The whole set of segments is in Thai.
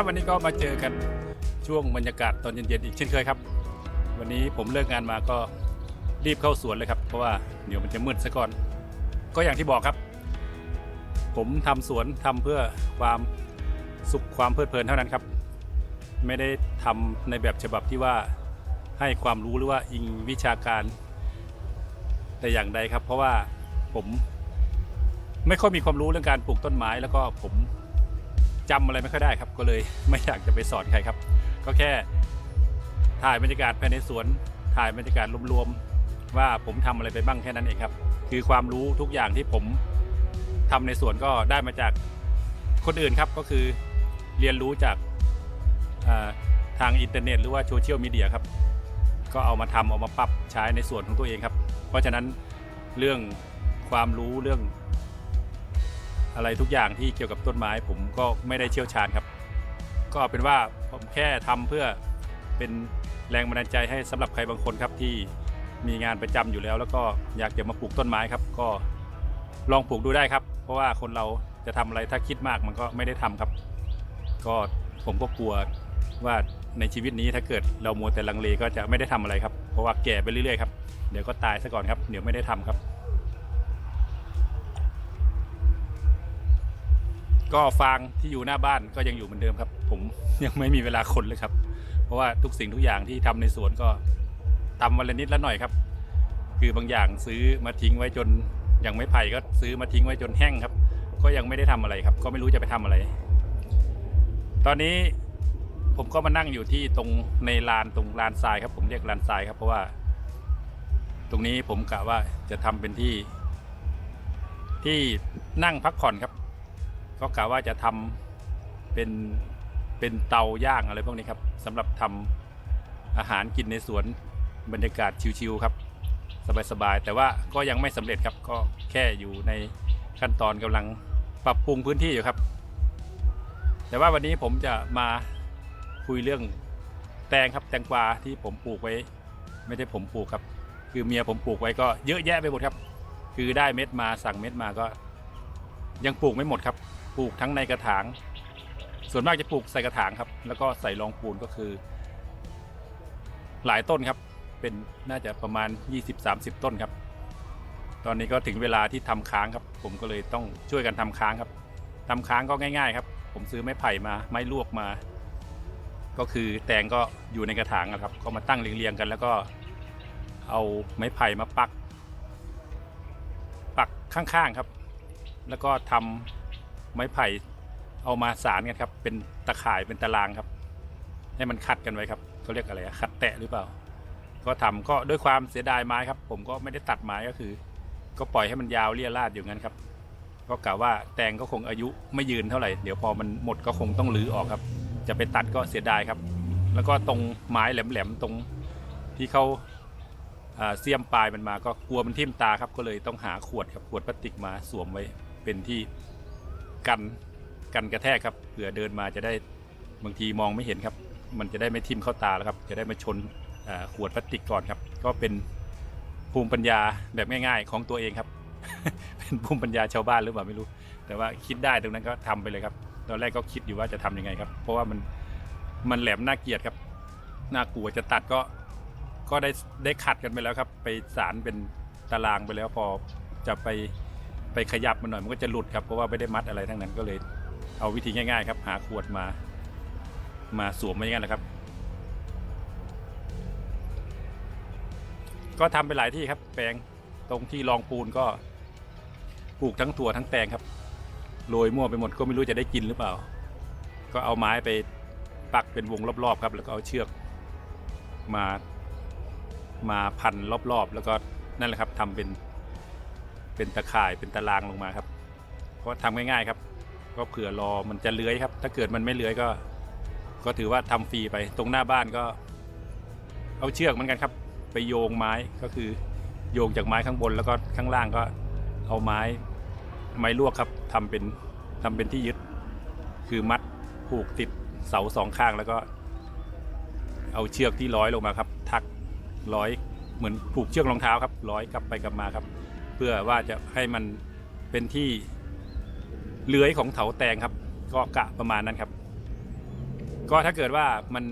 ครับวันนี้ก็มาเจอกันช่วงบรรยากาศตอนเย็นๆอีกเช่นเคยครับ วันนี้ผมเลิกงานมาก็รีบเข้าสวนเลยครับ เพราะว่าเดี๋ยวมันจะมืดซะก่อน ก็อย่างที่บอกครับ ผมทำสวนทำเพื่อความสุขความเพลิดเพลินเท่านั้นครับ ไม่ได้ทำในแบบฉบับที่ว่าให้ความรู้หรือว่าอิงวิชาการ แต่อย่างใดครับ เพราะว่าผมไม่ค่อยมีความรู้เรื่องการปลูกต้นไม้แล้วก็ผม จำอะไรไม่ค่อยได้ครับ ก็เลยไม่อยากจะไปสอนใครครับ ก็แค่ถ่ายบรรยากาศภายในสวน ถ่ายบรรยากาศรวมๆว่าผมทำอะไรไปบ้างแค่นั้นเองครับ คือความรู้ทุกอย่างที่ผมทำในสวนก็ได้มาจากคนอื่นครับก็คือเรียนรู้จากาทางอินเทอร์เน็ตหรือว่าโซเชียลมีเดียครับ ก็เอามาทำเอามาปรับใช้ในส่วนของตัวเองครับ เพราะฉะนั้นเรื่องความรู้เรื่อง อะไรทุกอย่างที่เกี่ยวกับต้นไม้ ผมก็ไม่ได้เชี่ยวชาญครับ ก็เอาเป็นว่าผมแค่ทำเพื่อเป็นแรงบันดาลใจให้สำหรับใครบางคนครับที่มีงานประจำอยู่แล้ว แล้วก็อยากจะมาปลูกต้นไม้ครับ ก็ลองปลูกดูได้ครับ เพราะว่าคนเราจะทำอะไรถ้าคิดมากมันก็ไม่ได้ทำครับ ก็ผมก็กลัวว่าในชีวิตนี้ถ้าเกิดเรามัวแต่ลังเลก็จะไม่ได้ทำอะไรครับ เพราะว่าแก่ไปเรื่อยๆครับ เดี๋ยวก็ตายซะก่อนครับ เดี๋ยวไม่ได้ทำครับ ก็ฟางที่อยู่หน้าบ้านก็ยังอยู่เหมือนเดิมครับ ผมยังไม่มีเวลาคนเลยครับ เพราะว่าทุกสิ่งทุกอย่างที่ทำในสวนก็ทำวันละนิดละหน่อยครับ คือบางอย่างซื้อมาทิ้งไว้จนยังไม่ไผ่ก็ซื้อมาทิ้งไว้จนแห้งครับ ก็ยังไม่ได้ทำอะไรครับ ก็ไม่รู้จะไปทำอะไร ตอนนี้ผมก็มานั่งอยู่ที่ตรงในลานตรงลานทรายครับ ผมเรียกลานทรายครับ เพราะว่า ตรงนี้ผมกะว่าจะทำเป็นที่ ที่นั่งพักผ่อนครับ ก็กะว่าจะทำเป็นเป็นเตาย่างอะไรพวกนี้ครับสำหรับทำอาหารกินในสวนบรรยากาศชิวๆครับ สบายๆแต่ว่าก็ยังไม่สำเร็จครับก็แค่อยู่ในขั้นตอนกำลังปรับปรุงพื้นที่อยู่ครับ แต่ว่าวันนี้ผมจะมาคุยเรื่องแตงครับแตงกวาที่ผมปลูกไว้ ไม่ได้ผมปลูกครับ คือเมียผมปลูกไว้ก็เยอะแยะไปหมดครับ คือได้เม็ดมาสั่งเม็ดมาก็ ยังปลูกไม่หมดครับ ลูกทั้งในกระถาง ส่วนมากจะปลูกใส่กระถางครับ แล้วก็ใส่รองปูนก็คือ หลายต้นครับ เป็นน่าจะประมาณ 20-30 ต้นครับ ตอนนี้ก็ถึงเวลาที่ทำค้างครับ ผมก็เลยต้องช่วยกันทำค้างครับทำค้างก็ง่ายๆครับ ผมซื้อไม้ไผ่มาไม้ลวกมา ก็คือแตงก็อยู่ในกระถางอะครับ ก็มาตั้งเรียงๆกัน แล้วก็เอาไม้ไผ่มาปัก ปักข้างๆครับ แล้วก็ทำ ไม้ไผ่เอามาสารกันครับ เป็นตะข่ายเป็นตารางครับ ให้มันคัดกันไว้ครับเขาเรียกอะไรอะคัดแตะหรือเปล่า ก็ทำก็ด้วยความเสียดายไม้ครับ ผมก็ไม่ได้ตัดไม้ก็คือ ก็ปล่อยให้มันยาวเรียราดอยู่งั้นครับ ก็กะว่าแตงก็คงอายุไม่ยืนเท่าไหร่เดี๋ยวพอมันหมดก็คงต้องรื้อออกครับ จะไปตัดก็เสียดายครับ แล้วก็ตรงไม้แหลมๆตรงที่เขาเสียมปลายมันมาก็กลัวมันทิ่มตาครับ ก็เลยต้องหาขวดครับขวดพลาสติกมาสวมไว้เป็นที่ กันกันกระแทกครับเผื่อเดินมาจะได้บางทีมองไม่เห็นครับ มันจะได้ไม่ทิ่มเข้าตาแล้วครับ จะได้ไม่ชนขวดพลาสติกก่อนครับ ก็เป็นภูมิปัญญาแบบง่าย ๆ ของตัวเองครับ เป็นภูมิปัญญาชาวบ้านหรือเปล่าไม่รู้ แต่ว่าคิดได้ตรงนั้นก็ทำไปเลยครับ ตอนแรกก็คิดอยู่ว่าจะทำยังไงครับ เพราะว่ามันมันแหลมน่าเกลียดครับน่ากลัวจะตัดก็ก็ได้ได้ขัดกันไปแล้วครับ ไปสารเป็นตารางไปแล้วพอจะไป ไปขยับมันหน่อยมันก็จะหลุดครับเพราะว่าไม่ได้มัดอะไรทั้งนั้นก็เลย เอาวิธีง่ายๆครับ หาขวดมา มาสวมไว้อย่างนั้นแหละครับ ก็ทำไปหลายที่ครับ แปลงตรงที่รองปูนก็ปลูกทั้งถั่วทั้งแตงครับโรยมั่วไปหมดก็ไม่รู้จะได้กินหรือเปล่า ก็เอาไม้ไปปักเป็นวงรอบๆครับ แล้วก็เอาเชือกมามาพันรอบๆ แล้วก็นั่นแหละครับทำเป็น เป็นตะข่ายเป็นตารางลงมาครับก็ทำง่ายๆครับ ก็เผื่อรอมันจะเลื้อยครับ ถ้าเกิดมันไม่เลื้อยก็ ก็ถือว่าทำฟรีไป ตรงหน้าบ้านก็ เอาเชือกเหมือนกันครับ ไปโยงไม้ก็คือ โยงจากไม้ข้างบนแล้วก็ข้างล่างก็เอาไม้ ไม้ลวกครับทำเป็นทำเป็นที่ยึด คือมัดผูกติดเสาสองข้างแล้วก็ เอาเชือกที่ร้อยลงมาครับ ทักร้อยเหมือนผูกเชือกรองเท้าครับร้อยกลับไปกลับมาครับ พื่อว่าจะให้มันเป็นที่เลื้อยของเถาแตงครับ ก็กะประมาณนั้นครับ ก็ถ้าเกิดว่ามัน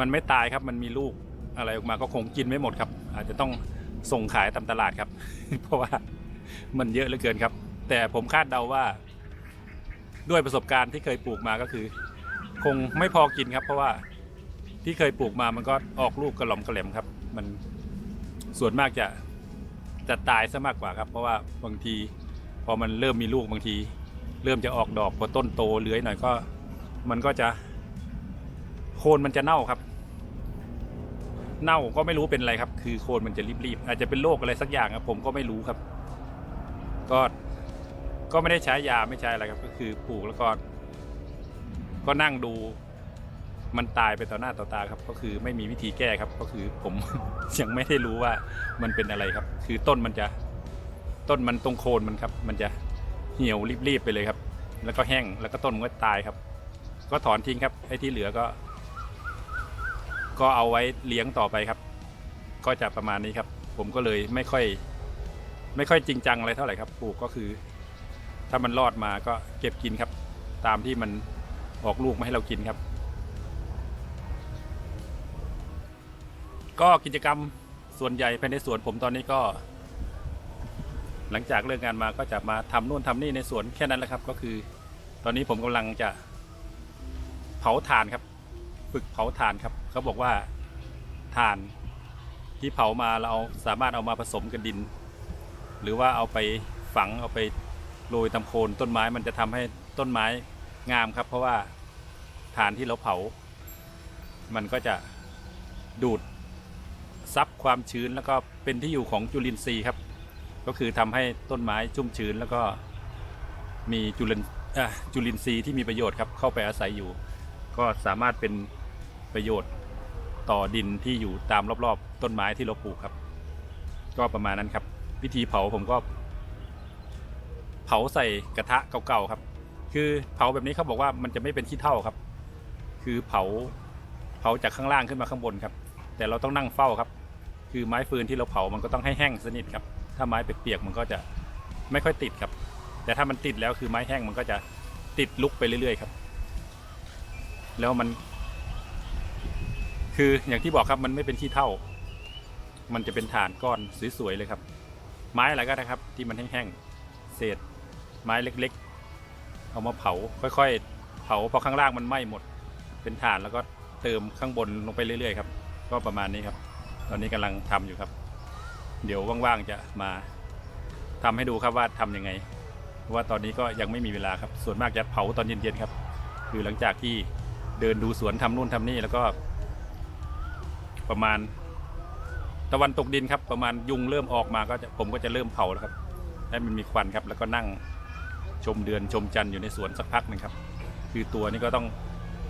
มันไม่ตายครับ มันมีลูกอะไรออกมาก็คงกินไม่หมดครับ อาจจะต้องส่งขายตามตลาดครับ เพราะว่ามันเยอะเหลือเกินครับ แต่ผมคาดเดาว่า ด้วยประสบการณ์ที่เคยปลูกมาก็คือ คงไม่พอกินครับ เพราะว่าที่เคยปลูกมามันก็ออกลูกกระหล่อมกระแหลมครับ มันส่วนมากจะ จะตายซะมากกว่าครับ เพราะว่าบางทีพอมันเริ่มมีลูกบางที เริ่มจะออกดอกพอต้นโตเลื้อยหน่อยก็ มันก็จะโคนมันจะเน่าครับ เน่าก็ไม่รู้เป็นอะไรครับ คือโคนมันจะรีบๆอาจจะเป็นโรคอะไรสักอย่างครับ ผมก็ไม่รู้ครับ ก็ก็ไม่ได้ใช้ยาไม่ใช้อะไรครับ ก็คือปลูกแล้วก็ก็นั่งดู มันตายไปต่อหน้าต่อตาครับ ก็คือไม่มีวิธีแก้ครับ ก็คือผม ยังไม่ได้รู้ว่ามันเป็นอะไรครับ คือต้นมันจะต้นมันตรงโคนมันครับ มันจะเหี่ยวรีบๆไปเลยครับ แล้วก็แห้งแล้วก็ต้นมันก็ตายครับ ก็ถอนทิ้งครับไอ้ที่เหลือก็ ก็เอาไว้เลี้ยงต่อไปครับ ก็จะประมาณนี้ครับ ผมก็เลยไม่ค่อย ไม่ค่อยจริงจังอะไรเท่าไหร่ครับปลูกก็คือ ถ้ามันรอดมาก็เก็บกินครับ ตามที่มันออกลูกมาให้เรากินครับ ก็กิจกรรมส่วนใหญ่ภายในสวนผมตอนนี้ก็ หลังจากเลิกงานมาก็จะมาทำนู่นทำนี่ในสวนแค่นั้นแหละครับ ก็คือ ตอนนี้ผมกำลังจะเผาถ่านครับ ฝึกเผาถ่านครับเขาบอกว่าถ่านที่เผามาเราเอาสามารถเอามาผสมกับดิน หรือว่าเอาไปฝังเอาไปโรยตำโคนต้นไม้มันจะทำให้ต้นไม้งามครับ เพราะว่าถ่านที่เราเผา มันก็จะดูด ซับความชื้นแล้วก็เป็นที่อยู่ของจุลินทรีย์ครับ ก็คือทำให้ต้นไม้ชุ่มชื้นแล้วก็มีจุลินจุลินทรีย์ที่มีประโยชน์ครับเข้าไปอาศัยอยู่ ก็สามารถเป็นประโยชน์ต่อดินที่อยู่ตามรอบๆ ต้นไม้ที่เราปลูกครับ ก็ประมาณนั้นครับ วิธีเผาผมก็ เผาใส่กระทะเก่าๆครับ คือเผาแบบนี้เขาบอกว่ามันจะไม่เป็นขี้เถ้าครับ คือเผาเผาจากข้างล่างขึ้นมาข้างบนครับ แต่เราต้องนั่งเฝ้าครับ คือไม้ฟืนที่เราเผามันก็ต้องให้แห้งสนิทครับ ถ้าไม้เปียกๆมันก็จะไม่ค่อยติดครับ แต่ถ้ามันติดแล้วคือไม้แห้งมันก็จะติดลุกไปเรื่อยๆครับ แล้วมัน คืออย่างที่บอกครับมันไม่เป็นขี้เถ้ามันจะเป็นฐานก้อนสวยๆเลยครับ ไม้อะไรก็ได้ครับ ที่มันแห้งๆเศษ ไม้เล็กๆ เอามาเผาค่อยๆ เผาพอข้างล่างมันไหม้หมด เป็นฐานแล้วก็เติมข้างบนลงไปเรื่อยๆครับ ก็ประมาณนี้ครับ ตอนนี้กำลังทำอยู่ครับ เดี๋ยวว่างๆจะมาทำให้ดูครับว่าทำยังไงเพราะว่าตอนนี้ก็ยังไม่มีเวลาครับ ส่วนมากจะเผาตอนเย็นๆครับ คือหลังจากที่เดินดูสวนทำนู่นทำนี่แล้วก็ ประมาณตะวันตกดินครับ ประมาณยุงเริ่มออกมาก็จะผมก็จะเริ่มเผาแล้วครับให้มันมีควันครับ แล้วก็นั่งชมเดือนชมจันทร์อยู่ในสวนสักพักหนึ่งครับ คือตัวนี้ก็ต้อง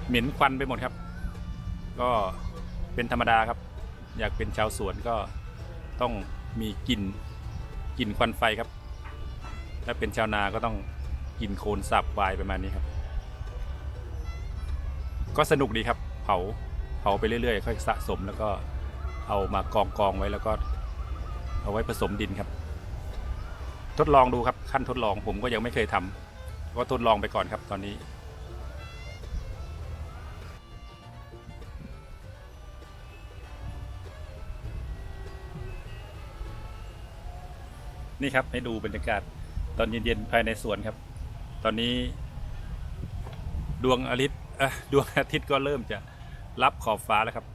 เหม็นควันไปหมดครับ ก็เป็นธรรมดาครับ อยากเป็นชาวสวนก็ต้องมีกลิ่นกลิ่นควันไฟครับ ถ้าเป็นชาวนาก็ต้องกลิ่นโคลนสับวายประมาณนี้ครับ ก็สนุกดีครับ เผาเผาไปเรื่อยๆ ค่อยสะสมแล้วก็เอามากองกองไว้แล้วก็ เอาไว้ผสมดินครับ ทดลองดูครับขั้นทดลองผมก็ยังไม่เคยทำก็ทดลองไปก่อนครับตอนนี้ นี่ครับให้ดูบรรยากาศตอนเย็นๆภายในสวนครับ ตอนนี้ ดวงอาทิตย์ดวงอาทิตย์ก็เริ่มจะรับขอบฟ้าแล้วครับ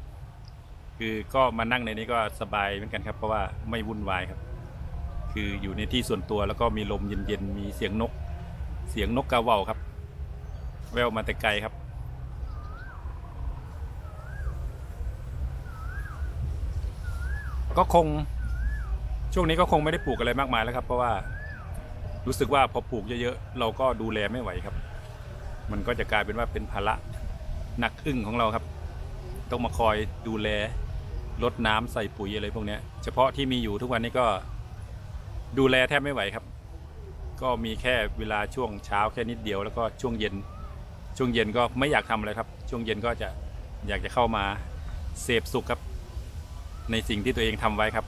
คือก็มานั่งในนี้ก็สบายเหมือนกันครับ เพราะว่าไม่วุ่นวายครับ คืออยู่ในที่ส่วนตัวแล้วก็มีลมเย็นๆมีเสียงนก เสียงนกกาเว่าครับ แววมาแต่ไกลครับก็คง ช่วงนี้ก็คงไม่ได้ปลูกอะไรมากมายแล้วครับ เพราะว่ารู้สึกว่าพอปลูกเยอะๆเราก็ดูแลไม่ไหวครับ มันก็จะกลายเป็นว่าเป็นภาระหนักอึ้งของเราครับ ต้องมาคอยดูแลลดน้ำใส่ปุ๋ยอะไรพวกนี้เฉพาะที่มีอยู่ทุกวันนี้ก็ดูแลแทบไม่ไหวครับ ก็มีแค่เวลาช่วงเช้าแค่นิดเดียวแล้วก็ช่วงเย็น ช่วงเย็นก็ไม่อยากทำอะไรครับ ช่วงเย็นก็จะอยากจะเข้ามาเสพสุขครับ ในสิ่งที่ตัวเองทำไว้ครับ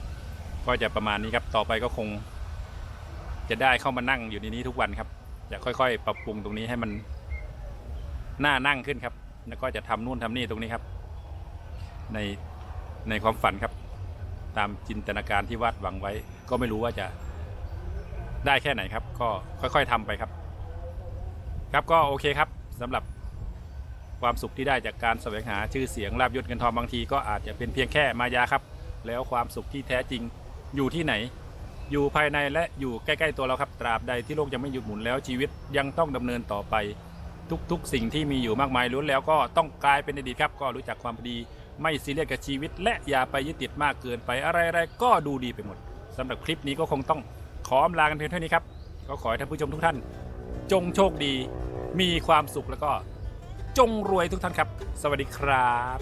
ก็จะประมาณนี้ครับ ต่อไปก็คง จะได้เข้ามานั่งอยู่ในนี้ทุกวันครับ จะค่อยๆ ปรับปรุงตรงนี้ให้มันน้านั่งขึ้นครับ แล้วก็จะทำนู่นทำนี่ตรงนี้ครับ ในในความฝันครับ ตามจินตนาการที่วาดหวังไว้ ก็ไม่รู้ว่าจะได้แค่ไหนครับ ก็ค่อย ๆทำไปครับ ครับก็โอเคครับสำหรับความสุขที่ได้จากการแสวงหาชื่อเสียงลาบยศเงินทองบางทีก็อาจจะเป็นเพียงแค่มายาครับ แล้วความสุขที่แท้จริง อยู่ที่ไหน อยู่ภายในและอยู่ใกล้ๆตัวเราครับตราบใดที่โลกยังไม่หยุดหมุนแล้วชีวิตยังต้องดำเนินต่อไป ทุกๆ สิ่งที่มีอยู่มากมายล้วนแล้วก็ต้องกลายเป็นอดีตครับ ก็รู้จักความพอดีไม่ซีเรียสกับชีวิต และอย่าไปยึดติดมากเกินไปอะไรๆก็ดูดีไปหมดสำหรับคลิปนี้ก็คงต้องขออำลากันเพียงเท่านี้ครับ ก็ขอให้ท่านผู้ชมทุกท่าน จงโชคดี มีความสุขแล้วก็ จงรวยทุกท่านครับ สวัสดีครับ